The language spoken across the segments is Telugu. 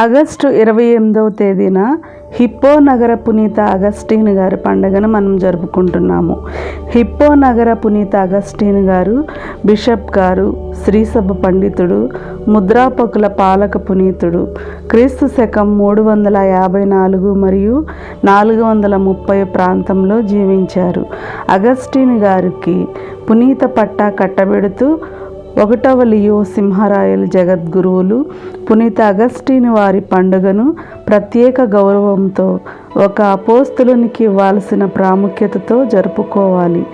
ఆగస్టు ఇరవై ఎనిమిదవ తేదీన హిప్పో నగర పునీత అగస్టీన్ గారి పండుగను మనం జరుపుకుంటున్నాము. హిప్పో నగర పునీత అగస్టీన్ గారు బిషప్ గారు శ్రీసభ పండితుడు ముద్రాపకుల పాలక పునీతుడు క్రీస్తు శకం మూడు వందల యాభై నాలుగు మరియు నాలుగు వందల ముప్పై ప్రాంతంలో జీవించారు. అగస్టీన్ గారికి పునీత పట్టా కట్టబెడుతూ ఒకటవ లియో సింహరాయలు జగద్గురువులు పునీత అగస్టీని వారి పండుగను ప్రత్యేక గౌరవంతో ఒక అపోస్తులునికి ఇవ్వాల్సిన ప్రాముఖ్యతతో జరుపుకోవాలి.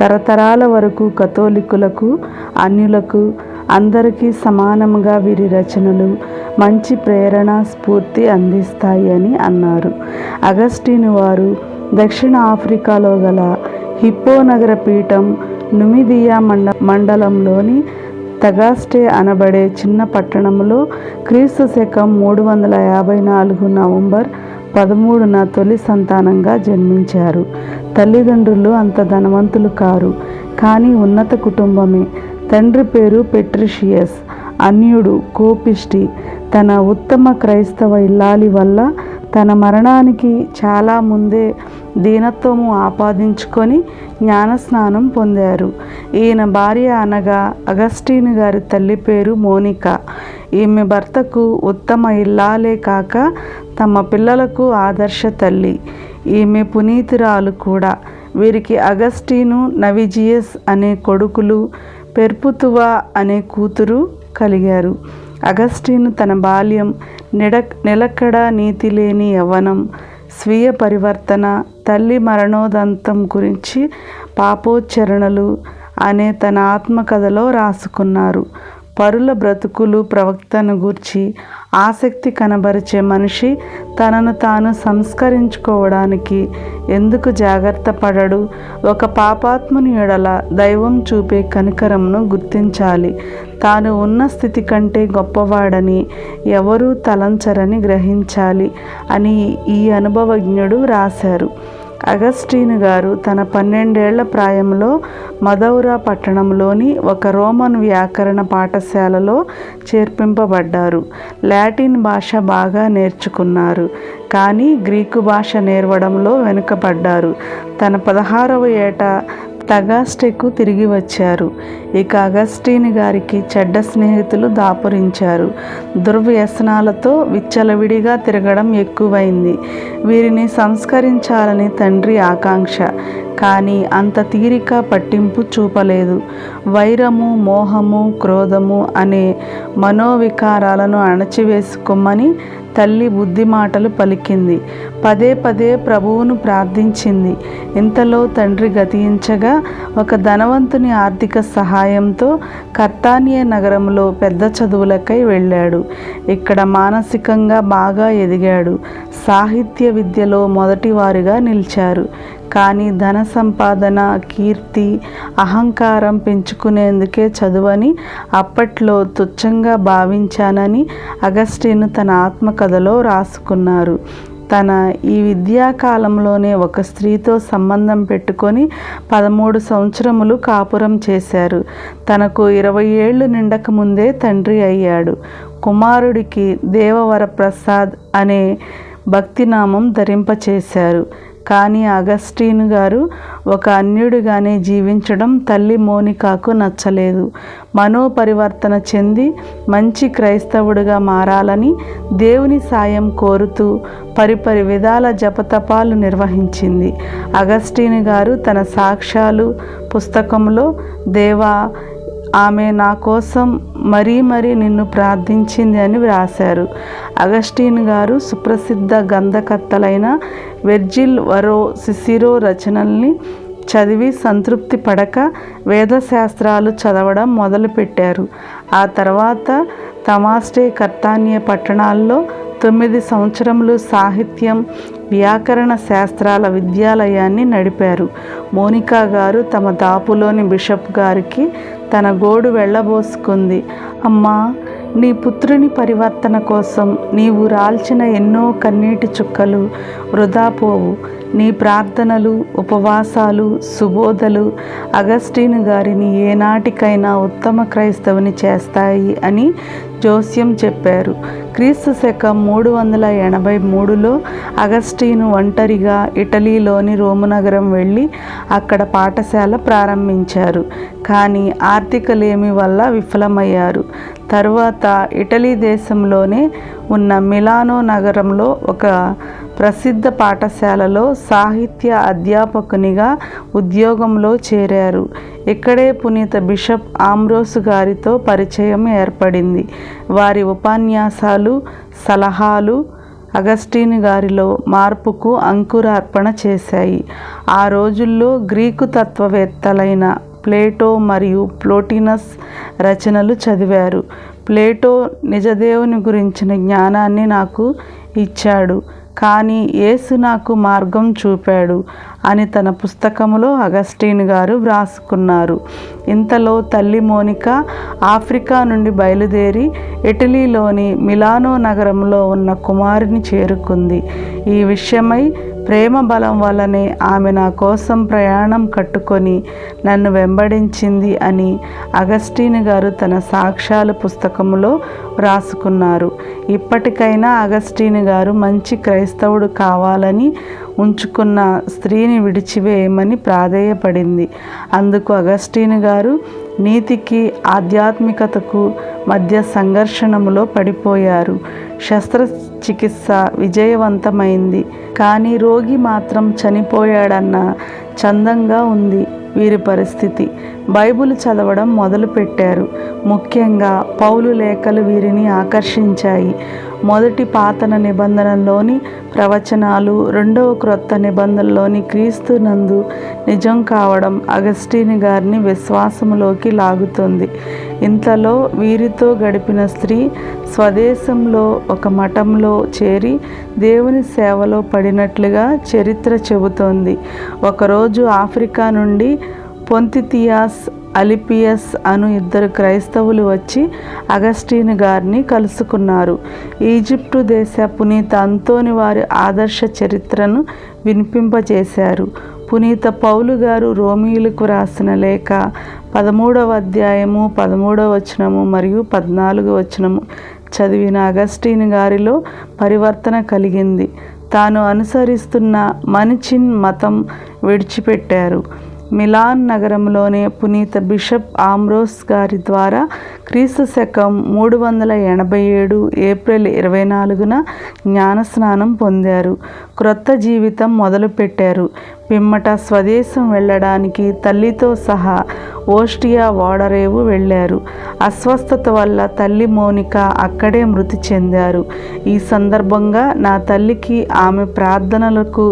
తరతరాల వరకు కథోలికులకు అన్యులకు అందరికీ సమానంగా వీరి రచనలు మంచి ప్రేరణ స్ఫూర్తి అందిస్తాయి అని అన్నారు. అగస్టిన్ వారు దక్షిణ ఆఫ్రికాలో గల హిప్పో నగర పీఠం నుమిదియా మండ మండలంలోని తగాస్టే అనబడే చిన్న పట్టణంలో క్రీస్తు శకం మూడు వందల యాభై నాలుగు నవంబర్ పదమూడున తొలి సంతానంగా జన్మించారు. తల్లిదండ్రులు అంత ధనవంతులు కారు కానీ ఉన్నత కుటుంబమే. తండ్రి పేరు పెట్రిషియస్ అన్యుడు కోపిష్టి. తన ఉత్తమ క్రైస్తవ ఇల్లాలి వల్ల తన మరణానికి చాలా ముందే దీనత్వము ఆపాదించుకొని జ్ఞానస్నానం పొందారు. ఈయన భార్య అనగా అగస్టీన్ గారి తల్లి పేరు మోనికా. ఈమె భర్తకు ఉత్తమ ఇల్లాలే కాక తమ పిల్లలకు ఆదర్శ తల్లి. ఈమె పునీతురాలు కూడా. వీరికి అగస్టీను నవిజియస్ అనే కొడుకులు పెర్పుతువా అనే కూతురు కలిగారు. అగస్టిన్ తన బాల్యం నిడ నిలకడా నీతి లేని యవ్వనం స్వీయ పరివర్తన తల్లి మరణోదంతం గురించి పాపోచ్చరణలు అనే తన ఆత్మకథలో రాసుకున్నారు. పరుల బ్రతుకులు ప్రవక్తను గూర్చి ఆసక్తి కనబరిచే మనిషి తనను తాను సంస్కరించుకోవడానికి ఎందుకు జాగ్రత్త పడడు? ఒక పాపాత్ముని ఎడల దైవం చూపే కనికరంను గుర్తించాలి. తాను ఉన్న స్థితి కంటే గొప్పవాడని ఎవరూ తలంచరని గ్రహించాలి అని ఈ అనుభవజ్ఞుడు రాశారు. అగస్టీన్ గారు తన పన్నెండేళ్ళ ప్రాయంలో మదౌరా పట్టణంలోని ఒక రోమన్ వ్యాకరణ పాఠశాలలో చేర్పింపబడ్డారు. లాటిన్ భాష బాగా నేర్చుకున్నారు కానీ గ్రీకు భాష నేర్వడంలో వెనుకబడ్డారు. తన పదహారవ ఏట తగాస్టెకు తిరిగి వచ్చారు. ఇక అగస్టీన్ గారికి చెడ్డ స్నేహితులు దాపురించారు. దుర్వ్యసనాలతో విచ్చలవిడిగా తిరగడం ఎక్కువైంది. వీరిని సంస్కరించాలని తండ్రి ఆకాంక్ష. కానీ అంత తీరిక పట్టింపు చూపలేదు. వైరము మోహము క్రోధము అనే మనోవికారాలను అణచివేసుకోమని తల్లి బుద్ధి మాటలు పలికింది. పదే పదే ప్రభువును ప్రార్థించింది. ఇంతలో తండ్రి గతించగా ఒక ధనవంతుని ఆర్థిక సహాయంతో కర్తానియా నగరంలో పెద్ద చదువులకై వెళ్ళాడు. ఇక్కడ మానసికంగా బాగా ఎదిగాడు. సాహిత్య విద్యలో మొదటివారుగా నిలిచారు. కానీ ధన సంపాదన కీర్తి అహంకారం పెంచుకునేందుకే చదువని అప్పట్లో తుచ్చంగా భావించానని అగస్టిన్ తన ఆత్మకథలో రాసుకున్నారు. తన ఈ విద్యాకాలంలోనే ఒక స్త్రీతో సంబంధం పెట్టుకొని పదమూడు సంవత్సరములు కాపురం చేశారు. తనకు ఇరవై ఏళ్ళు నిండక ముందే తండ్రి అయ్యాడు. కుమారుడికి దేవవర ప్రసాద్ అనే భక్తినామం ధరింపచేశారు. కానీ అగస్టీన్ గారు ఒక అన్యుడిగానే జీవించడం తల్లి మోనికాకు నచ్చలేదు. మనోపరివర్తన చెంది మంచి క్రైస్తవుడిగా మారాలని దేవుని సాయం కోరుతూ పరిపరి విధాల జపతపాలు నిర్వహించింది. అగస్టీన్ గారు తన సాక్ష్యాలు పుస్తకంలో దేవా ఆమె నా కోసం మరీ మరీ నిన్ను ప్రార్థించింది అని వ్రాశారు. అగస్టీన్ గారు సుప్రసిద్ధ గంధకర్తలైన వెర్జిల్ వరో సిసిరో రచనల్ని చదివి సంతృప్తి పడక వేదశాస్త్రాలు చదవడం మొదలుపెట్టారు. ఆ తర్వాత తమాస్టే కర్తాన్య పట్టణాల్లో తొమ్మిది సంవత్సరములు సాహిత్యం వ్యాకరణ శాస్త్రాల విద్యాలయాన్ని నడిపారు. మోనికా గారు తమ దాపులోని బిషప్ గారికి తన గోడు వెళ్ళబోసుకుంది. అమ్మా నీ పుత్రుని పరివర్తన కోసం నీవు రాల్చిన ఎన్నో కన్నీటి చుక్కలు వృధా పోవు. నీ ప్రార్థనలు ఉపవాసాలు సుబోధలు అగస్టీను గారిని ఏనాటికైనా ఉత్తమ క్రైస్తవుని చేస్తాయి అని జోస్యం చెప్పారు. క్రీస్తు శకం మూడు వందల ఎనభై మూడులో అగస్టీను ఒంటరిగా ఇటలీలోని రోమునగరం వెళ్ళి అక్కడ పాఠశాల ప్రారంభించారు. కానీ ఆర్థిక లేమి వల్ల విఫలమయ్యారు. తరువాత ఇటలీ దేశంలోనే ఉన్న మిలానో నగరంలో ఒక ప్రసిద్ధ పాఠశాలలో సాహిత్య అధ్యాపకునిగా ఉద్యోగంలో చేరారు. ఇక్కడే పునీత బిషప్ ఆమ్రోసు గారితో పరిచయం ఏర్పడింది. వారి ఉపన్యాసాలు సలహాలు అగస్టీన్ గారిలో మార్పుకు అంకురార్పణ చేశాయి. ఆ రోజుల్లో గ్రీకు తత్వవేత్తలైన ప్లేటో మరియు ప్లోటినస్ రచనలు చదివారు. ప్లేటో నిజదేవుని గురించిన జ్ఞానాన్ని నాకు ఇచ్చాడు. కానీ యేసు నాకు మార్గం చూపాడు అని తన పుస్తకములో అగస్టీన్ గారు వ్రాసుకున్నారు. ఇంతలో తల్లి మోనిక ఆఫ్రికా నుండి బయలుదేరి ఇటలీలోని మిలానో నగరంలో ఉన్న కుమారుని చేరుకుంది. ఈ విషయమై ప్రేమ బలం వల్లనే ఆమె నా కోసం ప్రయాణం కట్టుకొని నన్ను వెంబడించింది అని అగస్టీన్ గారు తన సాక్ష్యాల పుస్తకంలో వ్రాసుకున్నారు ఇప్పటికైనా అగస్టీన్ గారు మంచి క్రైస్తవుడు కావాలని ఉంచుకున్న స్త్రీని విడిచివేయమని ప్రాధేయపడింది. అందుకు అగస్టీన్ గారు నీతికి ఆధ్యాత్మికతకు మధ్య సంఘర్షణములో పడిపోయారు. శస్త్రచికిత్స విజయవంతమైంది. కానీ రోగి మాత్రం చనిపోయాడన్న చందంగా ఉంది వీరి పరిస్థితి. బైబిల్ చదవడం మొదలుపెట్టారు. ముఖ్యంగా పౌలు లేఖలు వీరిని ఆకర్షించాయి. మొదటి పాతన నిబంధనలోని ప్రవచనాలు రెండవ క్రొత్త నిబంధనలోని క్రీస్తు నందు నిజం కావడం అగస్టీని గారిని విశ్వాసంలోకి లాగుతుంది. ఇంతలో వీరితో గడిపిన స్త్రీ స్వదేశంలో ఒక మఠంలో చేరి దేవుని సేవలో పడినట్లుగా చరిత్ర చెబుతోంది. ఒకరోజు ఆఫ్రికా నుండి పొంతితియాస్ అలిపియస్ అను ఇద్దరు క్రైస్తవులు వచ్చి అగస్టీన్ గారిని కలుసుకున్నారు. ఈజిప్టు దేశ పునీత అంతోని వారి ఆదర్శ చరిత్రను వినిపింపజేశారు. పునీత పౌలు గారు రోమిలకు రాసిన లేఖ పదమూడవ అధ్యాయము పదమూడవ వచనము మరియు పద్నాలుగు వచనము చదివిన అగస్టీన్ గారిలో పరివర్తన కలిగింది. తాను అనుసరిస్తున్న మనిచిన్ మతం విడిచిపెట్టారు. మిలాన్ నగరంలోనే పునీత బిషప్ ఆమ్రోస్ గారి ద్వారా క్రీస్తు శకం మూడు వందల ఎనభై ఏడు ఏప్రిల్ ఇరవై నాలుగున జ్ఞానస్నానం పొందారు. క్రొత్త జీవితం మొదలుపెట్టారు. పిమ్మట స్వదేశం వెళ్ళడానికి తల్లితో సహా ఓస్టియా ఓడరేవు వెళ్ళారు. అస్వస్థత వల్ల తల్లి మోనిక అక్కడే మృతి చెందారు. ఈ సందర్భంగా నా తల్లికి ఆమె ప్రార్థనలకు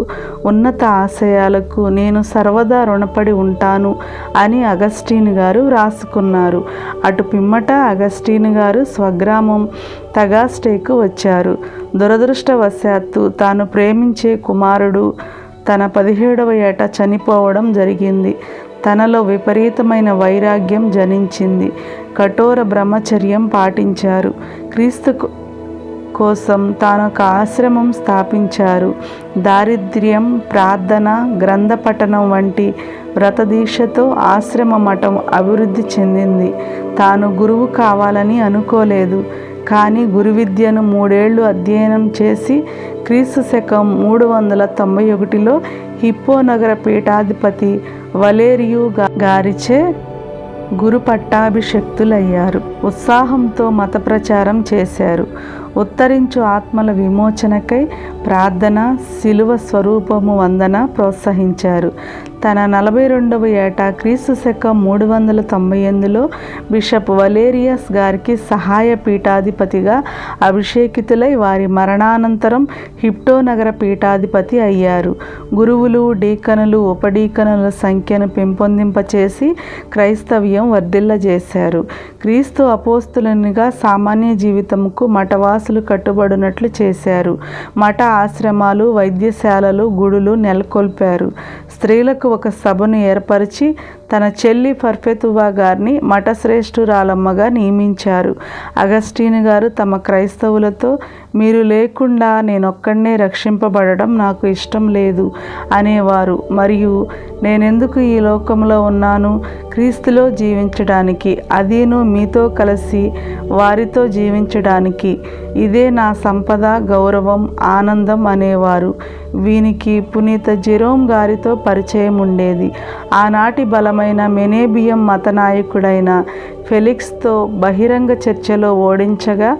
ఉన్నత ఆశయాలకు నేను సర్వదా రుణపడి ఉంటాను అని అగస్టీన్ గారు వ్రాసుకున్నారు అటు పిమ్మట అగస్టీన్ గారు స్వగ్రామం తగాస్టేకు వచ్చారు. దురదృష్టవశాత్తు తాను ప్రేమించే కుమారుడు తన పదిహేడవ ఏట చనిపోవడం జరిగింది. తనలో విపరీతమైన వైరాగ్యం జనించింది. కఠోర బ్రహ్మచర్యం పాటించారు. క్రీస్తు కోసం తాను ఒక ఆశ్రమం స్థాపించారు. దారిద్ర్యం ప్రార్థన గ్రంథ పఠనం వంటి వ్రతదీక్షతో ఆశ్రమ మఠం అభివృద్ధి చెందింది. తాను గురువు కావాలని అనుకోలేదు. కానీ గురు విద్యను మూడేళ్ళు అధ్యయనం చేసి క్రీస్తు శకం మూడు వందల తొంభై ఒకటిలో హిప్పో నగర పీఠాధిపతి వలేరియు గారిచే గురు పట్టాభిషక్తులయ్యారు. ఉత్సాహంతో మత ప్రచారం చేశారు. ఉత్తరించు ఆత్మల విమోచనకై ప్రార్థన శిలువ స్వరూపము వందన ప్రోత్సహించారు. తన నలభై రెండవ ఏట క్రీస్తు శకం మూడు వందల తొంభై ఎనిమిదిలో బిషప్ వలేరియస్ గారికి సహాయ పీఠాధిపతిగా అభిషేకితులై వారి మరణానంతరం హిప్టో నగర పీఠాధిపతి అయ్యారు. గురువులు డీకనులు ఉపడీకనుల సంఖ్యను పెంపొందింపచేసి క్రైస్తవ్యం వర్ధిల్లజేశారు. క్రీస్తు అపోస్తులనిగా సామాన్య జీవితంకు మఠవాసులు కట్టుబడినట్లు చేశారు. మఠ ఆశ్రమాలు వైద్యశాలలు గుడులు నెలకొల్పారు. స్త్రీలకు ఒక సభను ఏర్పరిచి తన చెల్లి పర్ఫెతువా గారిని మఠశ్రేష్ఠురాలమ్మగా నియమించారు. అగస్టీన్ గారు తమ క్రైస్తవులతో మీరు లేకుండా నేనొక్కడనే రక్షింపబడడం నాకు ఇష్టం లేదు అనేవారు. మరియు నేనెందుకు ఈ లోకంలో ఉన్నాను? క్రీస్తులో జీవించడానికి అదీను మీతో కలిసి వారితో జీవించడానికి. ఇదే నా సంపద గౌరవం ఆనందం అనేవారు. వీనికి పునీత జెరోమ్ గారితో పరిచయం ఉండేది ఆనాటి బలం బలమైన మెనేబియం మతనాయకుడైన ఫెలిక్స్తో బహిరంగ చర్చలో ఓడించగా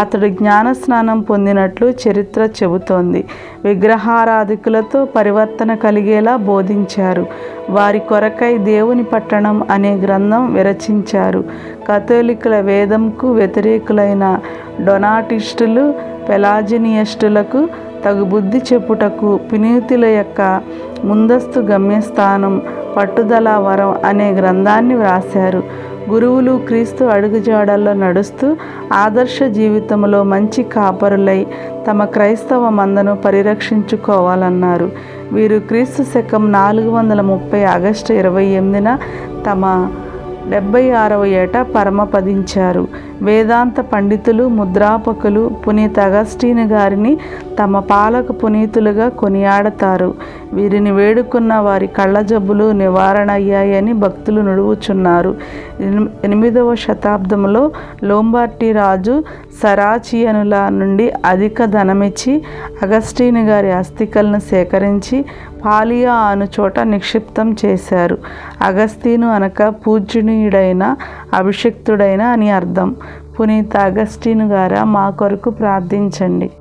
అతడు జ్ఞానస్నానం పొందినట్లు చరిత్ర చెబుతోంది. విగ్రహారాధికులతో పరివర్తన కలిగేలా బోధించారు. వారి కొరకై దేవుని పట్టణం అనే గ్రంథం విరచించారు. కథోలికుల వేదంకు వ్యతిరేకులైన డొనాటిస్టులు పెలాజినియస్టులకు తగు బుద్ధి చెప్పుటకు పినీతుల యొక్క ముందస్తు గమ్యస్థానం పట్టుదల వరం అనే గ్రంథాన్ని వ్రాశారు. గురువులు క్రీస్తు అడుగుజాడల్లో నడుస్తూ ఆదర్శ జీవితంలో మంచి కాపరులై తమ క్రైస్తవ మందను పరిరక్షించుకోవాలన్నారు. వీరు క్రీస్తు శకం నాలుగు వందల ముప్పై ఆగస్టు ఇరవై ఎనిమిదిన తమ డెబ్బై ఆరవ ఏట పరమపదించారు వేదాంత పండితులు ముద్రాపకులు పునీత్ అగస్టీన్ గారిని తమ పాలక పునీతులుగా కొనియాడతారు. వీరిని వేడుకున్న వారి కళ్ళ జబ్బులు నివారణ అయ్యాయని భక్తులు నుడువుచున్నారు. ఎనిమిదవ శతాబ్దంలో లోంబార్టీ రాజు సరాచియనుల నుండి అధిక ధనమిచ్చి అగస్టీని గారి అస్థికలను సేకరించి పాలియా అను చోట నిక్షిప్తం చేశారు. అగస్తీను అనక పూజ్యునీయుడైన అభిషిక్తుడైన అని అర్థం. పునీత అగస్టీను గారా మా కొరకు ప్రార్థించండి.